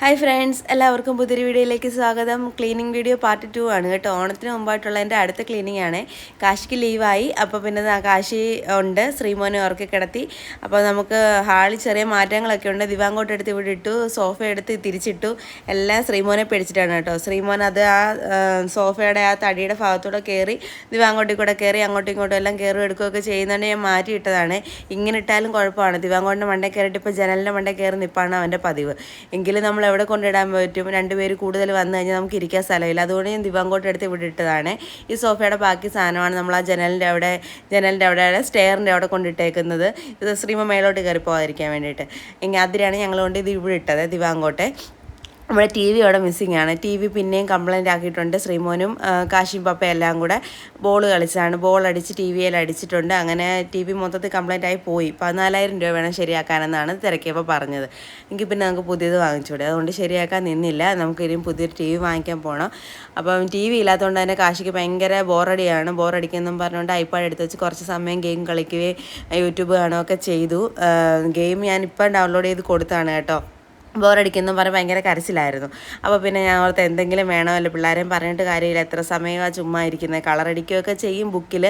Hi friends എല്ലാവർക്കും പുതിയൊരു വീഡിയോയിലേക്ക് സ്വാഗതം. ക്ലീനിങ് വീഡിയോ പാർട്ട് ടു ആണ് കേട്ടോ. ഓണത്തിന് മുമ്പായിട്ടുള്ള എന്റെ അടുത്ത ക്ലീനിങ് ആണ്. കാശിക്ക് ലീവായി അപ്പോൾ പിന്നെ കാശി ഉണ്ട് ശ്രീമോനെ ഉറക്കി കിടത്തി. അപ്പോൾ നമുക്ക് ഹാളിൽ ചെറിയ മാറ്റങ്ങളൊക്കെ ഉണ്ട്. ദിവാങ്കോട്ട് എടുത്ത് ഇവിടെ ഇട്ടു സോഫ എടുത്ത് തിരിച്ചിട്ടു. എല്ലാം ശ്രീമോനെ പിടിച്ചിട്ടാണ് കേട്ടോ. ശ്രീമോൻ അത് ആ ആ, സോഫയുടെ ആ തടിയുടെ ഭാഗത്തൂടെ കയറി ദിവാങ്കോട്ടിൽ കൂടെ കയറി അങ്ങോട്ടും ഇങ്ങോട്ടും എല്ലാം കയറി എടുക്കുകയൊക്കെ ചെയ്യുന്നതുകൊണ്ട് ഞാൻ മാറ്റി ഇട്ടതാണ്. ഇങ്ങനെ ഇട്ടാലും കുഴപ്പമാണ്. ദിവാങ്കോട്ടിന്റെ മണ്ടേ കയറിയിട്ട് ഇപ്പോൾ ജനലിന്റെ മണ്ടേ കയറി നിൽപ്പാണ് അവന്റെ പതിവ്. എങ്കിലും നമ്മൾ എവിടെ കൊണ്ടിടാൻ പറ്റും? രണ്ടുപേര് കൂടുതൽ വന്നു കഴിഞ്ഞാൽ നമുക്ക് ഇരിക്കാൻ സ്ഥലമില്ല. അതുകൊണ്ട് ഞാൻ ദിവാങ്കോട്ട് എടുത്ത് ഇവിടെ ഇട്ടതാണ്. ഈ സോഫയുടെ ബാക്കി സാധനമാണ് നമ്മൾ ആ ജനലിന്റെ അവിടെ ജനലിന്റെ അവിടെ സ്റ്റെയറിന്റെ അവിടെ കൊണ്ടിട്ടേക്കുന്നത്. ഇത് ശ്രീമ മേലോട്ട് കയറി പോകാതിരിക്കാൻ വേണ്ടിയിട്ട്. എങ്കിൽ അതിലാണ് ഞങ്ങൾ കൊണ്ട് ഇത് ഇവിടെ ഇട്ടത് ദിവാങ്കോട്ടെ. നമ്മുടെ ടി വി അവിടെ മിസ്സിങ് ആണ്. ടി വി പിന്നെയും കംപ്ലൈന്റ് ആക്കിയിട്ടുണ്ട് ശ്രീമോനും ആ, കാശിയും പപ്പയും എല്ലാം കൂടെ. ബോൾ കളിച്ചാണ്. ബോൾ അടിച്ച് ടി വിയിൽ അടിച്ചിട്ടുണ്ട്. അങ്ങനെ ടി വി മൊത്തത്തിൽ കംപ്ലൈന്റ് ആയി പോയി. പതിനാലായിരം രൂപ വേണം ശരിയാക്കാനെന്നാണ് തിരക്കിയപ്പോൾ പറഞ്ഞത്. എങ്കിൽ പിന്നെ നമുക്ക് പുതിയത് വാങ്ങിച്ചൂടെ അതുകൊണ്ട് ശരിയാക്കാൻ നിന്നില്ല. നമുക്ക് ഇനിയും പുതിയൊരു ടി വി വാങ്ങിക്കാൻ പോകണം അപ്പം ടി വി ഇല്ലാത്തതുകൊണ്ട് തന്നെ കാശിക്ക് ഭയങ്കര ബോറടിയാണ്. ബോറടിക്കുന്നെന്നും പറഞ്ഞുകൊണ്ട് ഐപാഡ് എടുത്ത് വെച്ച് കുറച്ച് സമയം ഗെയിം കളിക്കുകയും യൂട്യൂബ് കാണുകയൊക്കെ ചെയ്തു. ഗെയിം ഞാനിപ്പം ഡൗൺലോഡ് ചെയ്ത് കൊടുത്താണ് കേട്ടോ. ബോറടിക്കുന്നു പറഞ്ഞ് ഭയങ്കര കരച്ചിലായിരുന്നു. അപ്പോൾ പിന്നെ ഞാൻ ഓർത്ത് എന്തെങ്കിലും വേണമല്ലോ പിള്ളേരെയും പറഞ്ഞിട്ട് കാര്യമില്ല. എത്ര സമയമാണ് ചുമ്മാ ഇരിക്കുന്നത് കളറടിക്കുകയൊക്കെ ചെയ്യും ബുക്കിൽ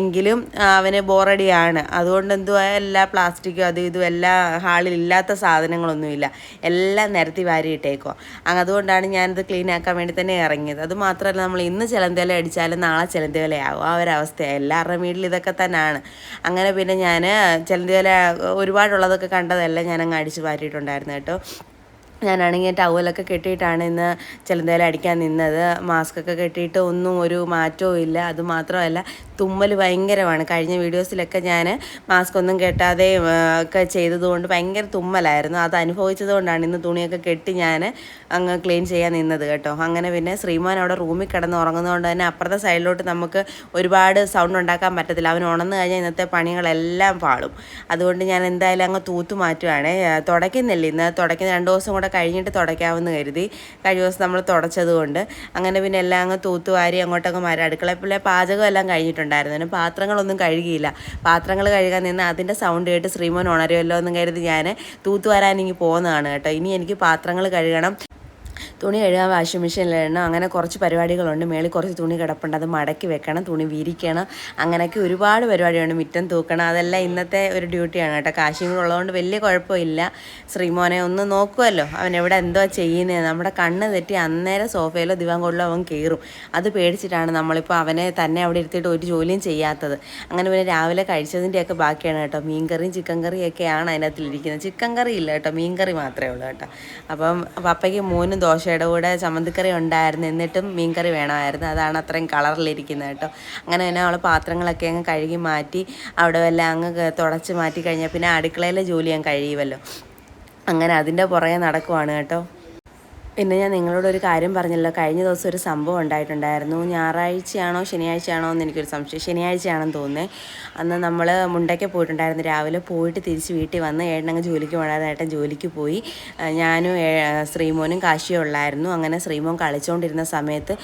എങ്കിലും അവന് ബോറടിയാണ്. അതുകൊണ്ട് എന്തുവാ? എല്ലാ പ്ലാസ്റ്റിക്കും അതും ഇതും എല്ലാ ഹാളിൽ ഇല്ലാത്ത സാധനങ്ങളൊന്നുമില്ല. എല്ലാം നിരത്തി വാരി ഇട്ടേക്കോ അതുകൊണ്ടാണ് ഞാനിത് ക്ലീൻ ആക്കാൻ വേണ്ടി തന്നെ ഇറങ്ങിയത്. അത് മാത്രമല്ല നമ്മൾ ഇന്ന് ചിലന്തേല അടിച്ചാലും നാളെ ചിലന്തേലയാവും ആ ഒരവസ്ഥയാണ് എല്ലാവരുടെ വീട്ടിൽ ഇതൊക്കെ തന്നെയാണ് അങ്ങനെ പിന്നെ ഞാൻ ചിലന്തേല ഒരുപാടുള്ളതൊക്കെ കണ്ടതല്ല ഞാൻ അങ്ങ് അടിച്ച് വാരിയിട്ടുണ്ടായിരുന്നു കേട്ടോ. ഞാനാണെങ്കിൽ ടവലൊക്കെ കെട്ടിയിട്ടാണ് ഇന്ന് ചിലന്തേലടിക്കാൻ നിന്നത്. മാസ്കൊക്കെ കെട്ടിയിട്ട് ഒന്നും ഒരു മാറ്റവും ഇല്ല. അതുമാത്രമല്ല തുമ്മൽ ഭയങ്കരമാണ്. കഴിഞ്ഞ വീഡിയോസിലൊക്കെ ഞാൻ മാസ്ക് ഒന്നും കെട്ടാതെ ഒക്കെ ചെയ്തതുകൊണ്ട് ഭയങ്കര തുമ്മലായിരുന്നു. അത് അനുഭവിച്ചതുകൊണ്ടാണ് ഇന്ന് തുണിയൊക്കെ കെട്ടി ഞാൻ അങ്ങ് ക്ലീൻ ചെയ്യാൻ നിന്നത് കേട്ടോ. അങ്ങനെ പിന്നെ ശ്രീമാൻ അവിടെ റൂമിൽ കിടന്ന് ഉറങ്ങുന്നതുകൊണ്ട് തന്നെ അപ്പുറത്തെ സൈഡിലോട്ട് നമുക്ക് ഒരുപാട് സൗണ്ട് ഉണ്ടാക്കാൻ പറ്റത്തില്ല. അവൻ ഉണർന്നു കഴിഞ്ഞാൽ ഇന്നത്തെ പണികളെല്ലാം പാളും. അതുകൊണ്ട് ഞാൻ എന്തായാലും അങ്ങ് തൂത്ത് മാറ്റുവാണ്. തുടയ്ക്കുന്നില്ല ഇന്ന്. തുടയ്ക്കുന്ന രണ്ട് ദിവസം കൂടെ കഴിഞ്ഞിട്ട് തുടയ്ക്കാമെന്ന് കരുതി. കഴിഞ്ഞ ദിവസം നമ്മൾ തുടച്ചതുകൊണ്ട്. അങ്ങനെ പിന്നെ എല്ലാം അങ്ങ് തൂത്തുവാരി അങ്ങോട്ടങ്ങ് മാറി. അടുക്കളപ്പിലെ പാചകം എല്ലാം കഴിഞ്ഞിട്ടുണ്ടായിരുന്നു പിന്നെ പാത്രങ്ങളൊന്നും കഴുകിയില്ല. പാത്രങ്ങൾ കഴുകാൻ നിന്ന് അതിന്റെ സൗണ്ട് കേട്ട് ശ്രീമോൻ ഉണരുമല്ലോ എന്നും കരുതി ഞാൻ തൂത്ത് വരാൻ ഇനി പോകുന്നതാണ് കേട്ടോ. ഇനി എനിക്ക് പാത്രങ്ങൾ കഴുകണം. തുണി കഴുകാൻ വാഷിംഗ് മെഷീനിലിടണം അങ്ങനെ കുറച്ച് പരിപാടികളുണ്ട്. മേളിൽ കുറച്ച് തുണി കിടപ്പുണ്ട്. അത് മടക്കി വെക്കണം. തുണി വിരിക്കണം. അങ്ങനെയൊക്കെ ഒരുപാട് പരിപാടിയുണ്ട് മുറ്റം തൂക്കണം. അതെല്ലാം ഇന്നത്തെ ഒരു ഡ്യൂട്ടിയാണ് കേട്ടോ. കാശിയും ഉള്ളതുകൊണ്ട് വലിയ കുഴപ്പമില്ല. ശ്രീമോനെ ഒന്ന് നോക്കുമല്ലോ അവൻ എവിടെ എന്തോ ചെയ്യുന്നത് നമ്മുടെ കണ്ണ് തെറ്റി അന്നേരം സോഫയിലോ ദിവാങ്കോളിലോ അവൻ കയറും. അത് പേടിച്ചിട്ടാണ് നമ്മളിപ്പോൾ അവനെ തന്നെ അവിടെ ഇരുത്തിയിട്ട് ഒരു ജോലിയും ചെയ്യാത്തത്. അങ്ങനെ പിന്നെ രാവിലെ കഴിച്ചതിന്റെയൊക്കെ ബാക്കിയാണ് കേട്ടോ. മീൻകറിയും ചിക്കൻ കറിയൊക്കെയാണ് അതിനകത്തിലിരിക്കുന്നത്. ചിക്കൻ കറി ഇല്ല കേട്ടോ. മീൻകറി മാത്രമേ ഉള്ളൂ കേട്ടോ. അപ്പം പപ്പയ്ക്ക് മൂന്നും ദോശയുടെ കൂടെ ചമ്മന്തിക്കറി ഉണ്ടായിരുന്നു. എന്നിട്ടും മീൻകറി വേണമായിരുന്നു. അതാണ് അത്രയും കളറിലിരിക്കുന്നത് കേട്ടോ. അങ്ങനെ തന്നെ അവൾ പാത്രങ്ങളൊക്കെ അങ്ങ് കഴുകി മാറ്റി അവിടെ വല്ല അങ്ങ് തുടച്ച് മാറ്റി കഴിഞ്ഞാൽ പിന്നെ അടുക്കളയിലെ ജോലി ഞാൻ കഴിയുമല്ലോ. അങ്ങനെ അതിന്റെ പുറകെ നടക്കുവാണ് കേട്ടോ. പിന്നെ ഞാൻ നിങ്ങളോട് ഒരു കാര്യം പറഞ്ഞല്ലോ. കഴിഞ്ഞ ദിവസം ഒരു സംഭവം ഉണ്ടായിട്ടുണ്ടായിരുന്നു. ഞായറാഴ്ചയാണോ ശനിയാഴ്ചയാണോ എന്ന് എനിക്കൊരു സംശയം. ശനിയാഴ്ചയാണെന്ന് തോന്നുന്നത് അന്ന് നമ്മൾ മുണ്ടയ്ക്ക് പോയിട്ടുണ്ടായിരുന്നു. രാവിലെ പോയിട്ട് തിരിച്ച് വീട്ടിൽ വന്ന് ഏട്ടനങ്ങ് ജോലിക്ക് പോകാതെ ഏട്ടൻ ജോലിക്ക് പോയി. ഞാനും ശ്രീമോനും കാശിയും ഉള്ളായിരുന്നു. അങ്ങനെ ശ്രീമോൻ കളിച്ചുകൊണ്ടിരുന്ന സമയത്ത്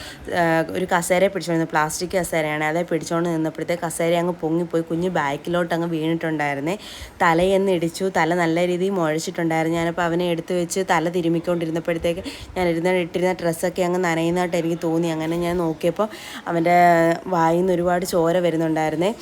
ഒരു കസേരയെ പിടിച്ചുകൊണ്ട് പ്ലാസ്റ്റിക് കസേരയാണ്. അതേ പിടിച്ചുകൊണ്ട് നിന്നപ്പോഴത്തേക്ക് കസേര അങ്ങ് പൊങ്ങിപ്പോയി. കുഞ്ഞ് ബാക്കിലോട്ട് അങ്ങ് വീണിട്ടുണ്ടായിരുന്നേ. തലയെന്ന് ഇടിച്ചു. തല നല്ല രീതിയിൽ മുഴച്ചിട്ടുണ്ടായിരുന്നു. ഞാനപ്പോൾ അവനെ എടുത്ത് വെച്ച് തല തിരുമിക്കൊണ്ടിരുന്നപ്പോഴത്തേക്ക് ഞാൻ ഇരുന്ന ഇട്ടിരുന്ന ഡ്രസ്സൊക്കെ അങ്ങ് നനയുന്നതായിട്ട് എനിക്ക് തോന്നി. അങ്ങനെ ഞാൻ നോക്കിയപ്പോൾ അവന്റെ വായിൽ നിന്ന് ഒരുപാട് ചോര വരുന്നുണ്ടായിരുന്നേ.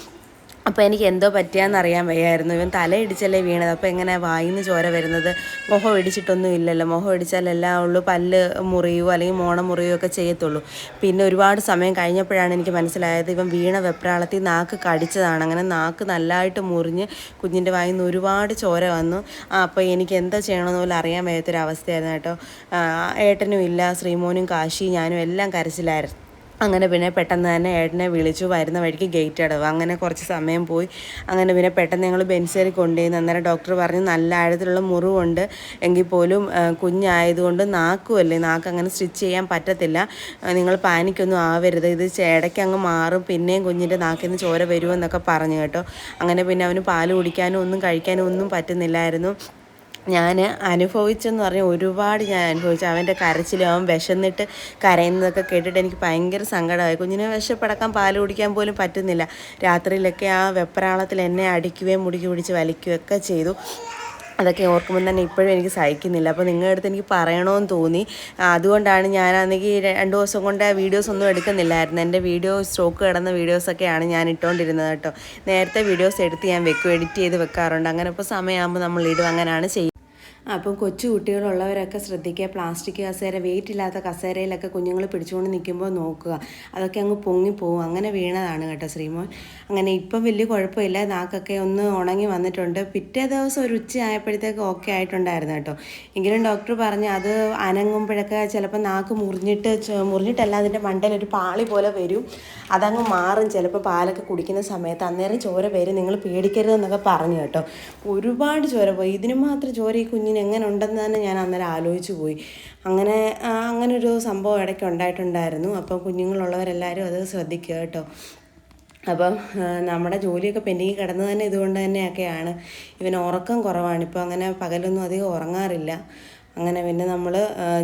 അപ്പോൾ എനിക്ക് എന്തോ പറ്റിയാന്ന് അറിയാൻ വയ്യായിരുന്നു. ഇവൻ തല ഇടിച്ചല്ലേ വീണത്. അപ്പോൾ എങ്ങനെ വായിന്ന് ചോര വരുന്നത്? മുഖം ഇടിച്ചിട്ടൊന്നും ഇല്ലല്ലോ. മുഖം ഇടിച്ചാലെല്ലാം ഉള്ളൂ. പല്ല് മുറിയോ അല്ലെങ്കിൽ മോണ മുറിയോ ഒക്കെ ചെയ്യത്തുള്ളൂ. പിന്നെ ഒരുപാട് സമയം കഴിഞ്ഞപ്പോഴാണ് എനിക്ക് മനസ്സിലായത് ഇവൻ വീണ വെപ്രാളത്തിൽ നാക്ക് കടിച്ചതാണ്. അങ്ങനെ നാക്ക് നല്ലതായിട്ട് മുറിഞ്ഞ് കുഞ്ഞിന്റെ വായിൽ നിന്ന് ഒരുപാട് ചോര വന്നു. അപ്പോൾ എനിക്ക് എന്താ ചെയ്യണമെന്ന് പോലും അറിയാൻ വയ്യാത്തൊരവസ്ഥയായിരുന്നു കേട്ടോ. ഏട്ടനും ഇല്ല ശ്രീമോനും കാശി ഞാനും എല്ലാം കരച്ചിലായിരുന്നു. അങ്ങനെ പിന്നെ പെട്ടെന്ന് തന്നെ ഏട്ടനെ വിളിച്ചു വരുന്ന വഴിക്ക് ഗേറ്റ് അടവ്. അങ്ങനെ കുറച്ച് സമയം പോയി. അങ്ങനെ പിന്നെ പെട്ടെന്ന് ഞങ്ങൾ ബെൻസേരി കൊണ്ടുപോയി അന്നേരം ഡോക്ടർ പറഞ്ഞു നല്ല ആഴത്തിലുള്ള മുറിവുണ്ട്. എങ്കിൽ പോലും കുഞ്ഞായതുകൊണ്ട് നാക്കുമല്ലേ നാക്ക് അങ്ങനെ സ്റ്റിച്ച് ചെയ്യാൻ പറ്റത്തില്ല. നിങ്ങൾ പാനിക്കൊന്നും ആവരുത്. ഇത് ചേടയ്ക്ക് അങ്ങ് മാറും. പിന്നെയും കുഞ്ഞിന്റെ നാക്കിൽ നിന്ന് ചോര വരുമെന്നൊക്കെ പറഞ്ഞു കേട്ടോ. അങ്ങനെ പിന്നെ അവന് പാൽ കുടിക്കാനും ഒന്നും കഴിക്കാനും ഒന്നും പറ്റുന്നില്ലായിരുന്നു. ഞാൻ അനുഭവിച്ചെന്ന് പറഞ്ഞാൽ ഒരുപാട് ഞാൻ അനുഭവിച്ചു. അവന്റെ കരച്ചിലും അവൻ വിശന്നിട്ട് കരയുന്നതൊക്കെ കേട്ടിട്ട് എനിക്ക് ഭയങ്കര സങ്കടമായി. കുഞ്ഞിനെ വിശപ്പടക്കാൻ പാൽ കുടിക്കാൻ പോലും പറ്റുന്നില്ല. രാത്രിയിലൊക്കെ ആ വെപ്രാളത്തിൽ എന്നെ അടിക്കുകയും മുടിക്കി പിടിച്ച് വലിക്കുകയൊക്കെ ചെയ്തു. അതൊക്കെ ഓർക്കുമ്പോൾ തന്നെ ഇപ്പോഴും എനിക്ക് സഹിക്കുന്നില്ല. അപ്പോൾ നിങ്ങളുടെ അടുത്ത് എനിക്ക് പറയണമെന്ന് തോന്നി. അതുകൊണ്ടാണ് ഞാൻ ഞാനാണെങ്കിൽ രണ്ട് ദിവസം കൊണ്ട് വീഡിയോസ് ഒന്നും എടുക്കുന്നില്ലായിരുന്നു. എന്റെ വീഡിയോ സ്റ്റോക്ക് കിടന്ന വീഡിയോസൊക്കെയാണ് ഞാൻ ഇട്ടുകൊണ്ടിരുന്നത് കേട്ടോ. നേരത്തെ വീഡിയോസ് എടുത്ത് ഞാൻ വെക്കും എഡിറ്റ് ചെയ്ത് വെക്കാറുണ്ട്. അങ്ങനെ ഇപ്പോൾ സമയമാകുമ്പോൾ നമ്മൾ ഇടും. അങ്ങനെയാണ് ചെയ്യുന്നത് അപ്പം കൊച്ചു കുട്ടികളുള്ളവരൊക്കെ ശ്രദ്ധിക്കുക. പ്ലാസ്റ്റിക് കസേര വെയിറ്റ് ഇല്ലാത്ത കസേരയിലൊക്കെ കുഞ്ഞുങ്ങൾ പിടിച്ചുകൊണ്ട് നിൽക്കുമ്പോൾ നോക്കുക. അതൊക്കെ അങ്ങ് പൊങ്ങിപ്പോവും അങ്ങനെ വീണതാണ് കേട്ടോ ശ്രീമോൻ. അങ്ങനെ ഇപ്പം വലിയ കുഴപ്പമില്ല. നാക്കൊക്കെ ഒന്ന് ഉണങ്ങി വന്നിട്ടുണ്ട്. പിറ്റേ ദിവസം ഒരു ഉച്ച ആയപ്പോഴത്തേക്ക് ഓക്കെ ആയിട്ടുണ്ടായിരുന്നു കേട്ടോ. എങ്കിലും ഡോക്ടർ പറഞ്ഞു അത് അനങ്ങുമ്പോഴൊക്കെ ചിലപ്പോൾ നാക്ക് മുറിഞ്ഞിട്ട് മുറിഞ്ഞിട്ടല്ല അതിന്റെ മണ്ടയിൽ ഒരു പാളി പോലെ വരും. അതങ്ങ് മാറും. ചിലപ്പോൾ പാലൊക്കെ കുടിക്കുന്ന സമയത്ത് അന്നേരം ചോര വരും. നിങ്ങൾ പേടിക്കരുതെന്നൊക്കെ പറഞ്ഞു കേട്ടോ. ഒരുപാട് ചോര പോയി. ഇതിന് മാത്രം ചോര ഈ കുഞ്ഞിന് എങ്ങനെ ഉണ്ടെന്ന് തന്നെ ഞാൻ അന്നേരം ആലോചിച്ചു പോയി. അങ്ങനെ അങ്ങനെ ഒരു സംഭവം ഇടയ്ക്ക് ഉണ്ടായിട്ടുണ്ടായിരുന്നു. അപ്പോൾ കുഞ്ഞുങ്ങളുള്ളവരെല്ലാവരും അത് ശ്രദ്ധിക്കുക കേട്ടോ. അപ്പം നമ്മുടെ ജോലിയൊക്കെ പെൻഡിങ്ങി കിടന്നു തന്നെ ഇതുകൊണ്ട് തന്നെയൊക്കെയാണ്. ഇവന് ഉറക്കം കുറവാണ്. ഇപ്പോൾ അങ്ങനെ പകലൊന്നും അധികം ഉറങ്ങാറില്ല. അങ്ങനെ പിന്നെ നമ്മൾ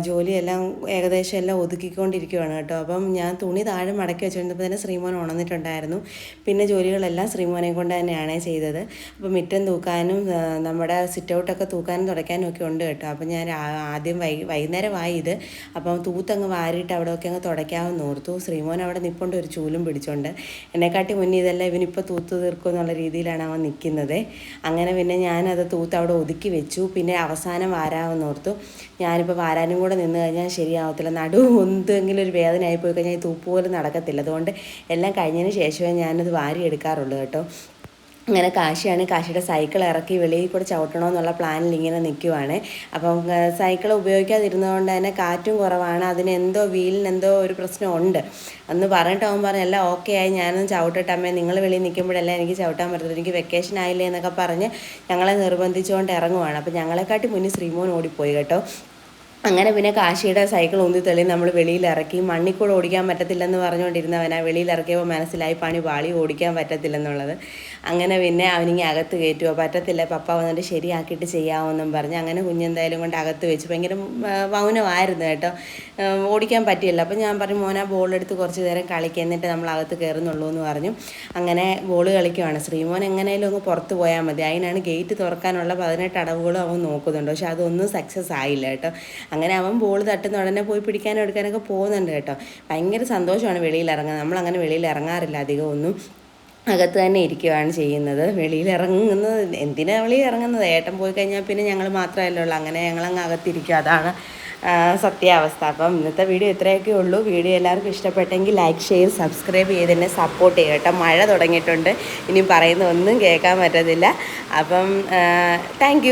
ജോലിയെല്ലാം ഏകദേശം എല്ലാം ഒതുക്കിക്കൊണ്ടിരിക്കുകയാണ് കേട്ടോ. അപ്പം ഞാൻ തുണി താഴെ മടക്കി വെച്ചുകൊണ്ടപ്പോൾ തന്നെ ശ്രീമോൻ ഉണർന്നിട്ടുണ്ടായിരുന്നു. പിന്നെ ജോലികളെല്ലാം ശ്രീമോനെ കൊണ്ട് തന്നെയാണ് ചെയ്തത്. അപ്പോൾ മിറ്റം തൂക്കാനും നമ്മുടെ സിറ്റ് ഔട്ടൊക്കെ തൂക്കാനും തുടയ്ക്കാനും ഒക്കെ ഉണ്ട് കേട്ടോ. അപ്പം ഞാൻ ആദ്യം വൈ വൈകുന്നേരമായി ഇത്. അപ്പം തൂത്തങ്ങ് വാരിയിട്ട് അവിടെയൊക്കെ അങ്ങ് തുടയ്ക്കാമെന്ന് ഓർത്തു. ശ്രീമോൻ അവിടെ നിപ്പൊണ്ട് ഒരു ചൂലും പിടിച്ചോണ്ട്. എന്നെക്കാട്ടി മുന്നേ ഇതെല്ലാം ഇവനിപ്പോൾ തൂത്ത് തീർക്കും എന്നുള്ള രീതിയിലാണ് അവൻ നിൽക്കുന്നത്. അങ്ങനെ പിന്നെ ഞാനത് തൂത്ത് അവിടെ ഒതുക്കി വെച്ചു. പിന്നെ അവസാനം വാരാമെന്ന് ഓർത്തു. ഞാനിപ്പോൾ വാരാനും കൂടെ നിന്ന് കഴിഞ്ഞാൽ ശരിയാവത്തില്ല. നടു എന്തെങ്കിലും ഒരു ആയി പോയി കഴിഞ്ഞാൽ ഈ തൂപ്പ് പോലും നടക്കത്തില്ല. അതുകൊണ്ട് എല്ലാം കഴിഞ്ഞതിന് ശേഷമേ ഞാനത് വാരി എടുക്കാറുള്ളൂ കേട്ടോ. അങ്ങനെ കാശിയാണ് കാശിയുടെ സൈക്കിൾ ഇറക്കി വെളിയിൽ കൂടെ ചവിട്ടണമെന്നുള്ള പ്ലാനിൽ ഇങ്ങനെ നിൽക്കുവാണ് അപ്പം സൈക്കിൾ ഉപയോഗിക്കാതിരുന്നതുകൊണ്ട് തന്നെ കാറ്റും കുറവാണ്. അതിന് എന്തോ വീലിന് എന്തോ ഒരു പ്രശ്നമുണ്ട് അന്ന് പറഞ്ഞിട്ട് അവൻ പറഞ്ഞു എല്ലാം ഓക്കെ ആയി ഞാനൊന്ന് ചവിട്ടട്ടെ. അമ്മേ നിങ്ങൾ വെളിയിൽ നിൽക്കുമ്പോഴല്ലേ എനിക്ക് ചവിട്ടാൻ പറ്റത്തില്ല എനിക്ക് വെക്കേഷൻ ആയില്ലേ എന്നൊക്കെ പറഞ്ഞ് ഞങ്ങളെ നിർബന്ധിച്ചുകൊണ്ട് ഇറങ്ങുവാണ്. അപ്പം ഞങ്ങളെക്കാട്ടി മുന്നിൽ ശ്രീമോൻ ഓടിപ്പോയി കേട്ടോ. അങ്ങനെ പിന്നെ കാശിയുടെ സൈക്കിൾ ഉന്തി തെളി നമ്മൾ വെളിയിൽ ഇറക്കി. മണ്ണിൽ കൂടെ ഓടിക്കാൻ പറ്റത്തില്ലെന്ന് പറഞ്ഞുകൊണ്ടിരുന്നവനാ വെളിയിൽ ഇറക്കിയപ്പോൾ മനസ്സിലായി പണി വാളി ഓടിക്കാൻ പറ്റത്തില്ലെന്നുള്ളത്. അങ്ങനെ പിന്നെ അവനിങ്ങി അകത്ത് കയറ്റുമോ പറ്റത്തില്ല. പപ്പ വന്നിട്ട് ശരിയാക്കിയിട്ട് ചെയ്യാമെന്നും പറഞ്ഞ് അങ്ങനെ കുഞ്ഞെന്തായാലും കൊണ്ട് അകത്ത് വെച്ച് ഭയങ്കര മൗനമായിരുന്നു കേട്ടോ. ഓടിക്കാൻ പറ്റിയില്ല. അപ്പം ഞാൻ പറഞ്ഞു മോനാ ബോളെടുത്ത് കുറച്ച് നേരം കളിക്കുക എന്നിട്ട് നമ്മൾ അകത്ത് കയറുന്നുള്ളൂ എന്ന് പറഞ്ഞു. അങ്ങനെ ബോൾ കളിക്കുവാണ്. ശ്രീമോൻ എങ്ങനെയും ഒന്ന് പുറത്ത് പോയാൽ മതി. അതിനാണ് ഗേറ്റ് തുറക്കാനുള്ള പതിനെട്ട് അടവുകളും അവൻ നോക്കുന്നുണ്ട്. പക്ഷെ അതൊന്നും സക്സസ് ആയില്ല കേട്ടോ. അങ്ങനെ അവൻ ബോൾ തട്ടുന്ന ഉടനെ പോയി പിടിക്കാനും എടുക്കാനൊക്കെ പോകുന്നുണ്ട് കേട്ടോ. ഭയങ്കര സന്തോഷമാണ് വെളിയിൽ ഇറങ്ങുന്നത് നമ്മളങ്ങനെ വെളിയിൽ ഇറങ്ങാറില്ല അധികം ഒന്നും. അകത്ത് തന്നെ ഇരിക്കുകയാണ് ചെയ്യുന്നത്. വെളിയിൽ ഇറങ്ങുന്നത് എന്തിനാണ് വെളിയിൽ ഇറങ്ങുന്നത്? ഏട്ടൻ പോയി കഴിഞ്ഞാൽ പിന്നെ ഞങ്ങൾ മാത്രമല്ലേ ഉള്ളൂ. അങ്ങനെ ഞങ്ങളങ്ങ് അകത്തിരിക്കും. അതാണ് സത്യാവസ്ഥ. അപ്പം ഇന്നത്തെ വീഡിയോ ഇത്രയൊക്കെ ഉള്ളൂ. വീഡിയോ എല്ലാവർക്കും ഇഷ്ടപ്പെട്ടെങ്കിൽ ലൈക്ക് ഷെയർ സബ്സ്ക്രൈബ് ചെയ്ത് തന്നെ സപ്പോർട്ട് ചെയ്യുക കേട്ടോ. മഴ തുടങ്ങിയിട്ടുണ്ട്. ഇനി പറയുന്ന ഒന്നും കേൾക്കാൻ പറ്റത്തില്ല. അപ്പം താങ്ക്